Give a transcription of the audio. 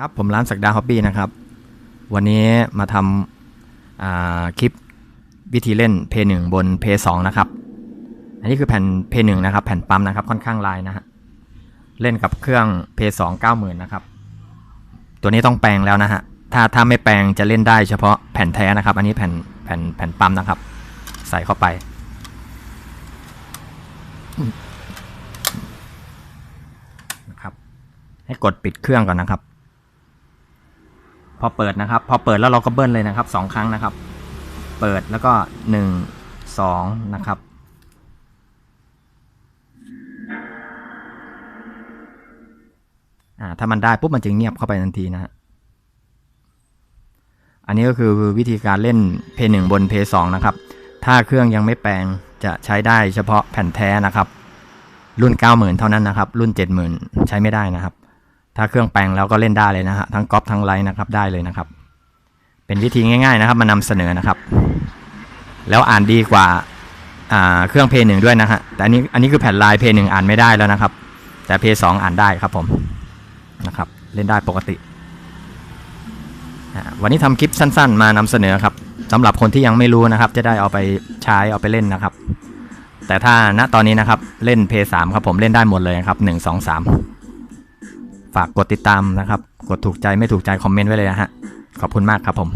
ครับผมร้านสักดาฮอบบี้นะครับ วันนี้มาทำาคลิปวิธีเล่นเพย์หนึ่งบนเพย์สองนะครับ อันนี้คือแผ่นเพย์หนึ่งนะครับ แผ่นปั๊มนะครับค่อนข้างลายนะฮะเล่นกับเครื่องเพย์สองเก้าหมื่นนะครับ ตัวนี้ต้องแปลงแล้วนะฮะถ้าถ้าไม่แปลงจะเล่นได้เฉพาะแผ่นแท้นะครับ อันนี้แผ่นแผ่นแผ่นปั๊มนะครับ ใส่เข้าไปนะครับ ให้กดปิดเครื่องก่อนนะครับ พอเปิดนะครับ พอเปิดแล้วเราก็เบิ้ลเลยนะครับสองครั้งนะครับ เปิดแล้วก็หนึ่งสองนะครับ อ่า ถ้ามันได้ปุ๊บมันจะเงียบเข้าไปทันทีนะฮะ อันนี้ก็คือวิธีการเล่นเพย์หนึ่งบนเพย์สองนะครับ ถ้าเครื่องยังไม่แปลงจะใช้ได้เฉพาะแผ่นแท้นะครับ รุ่น 90,000 เท่านั้นนะครับ รุ่น 70,000 ใช้ไม่ได้นะครับ ถ้าเครื่องแปลงแล้วก็เล่นได้เลยนะฮะทั้งก๊อปทั้งไลน์นะครับได้เลยนะครับ เป็นวิธีง่าย ๆนะครับ มานำเสนอนะครับ แล้วอ่านดีกว่าเครื่องเพย์หนึ่งด้วยนะฮะแต่อันนี้อันนี้คือแผ่นลายเพย์หนึ่งอ่านไม่ได้แล้วนะครับ แต่เพย์สองอ่านได้ครับผมนะครับ เล่นได้ปกติ วันนี้ทำคลิปสั้น ๆ มานำเสนอครับสำหรับคนที่ยังไม่รู้นะครับ จะได้เอาไปใช้เอาไปเล่นนะครับ แต่ถ้าณตอนนี้นะครับเล่นเพย์สามครับผมเล่นได้หมดเลยครับหนึ่งสองสาม ฝากกดติดตามนะครับ กดถูกใจไม่ถูกใจคอมเมนต์ไว้เลยนะฮะ ขอบคุณมากครับผม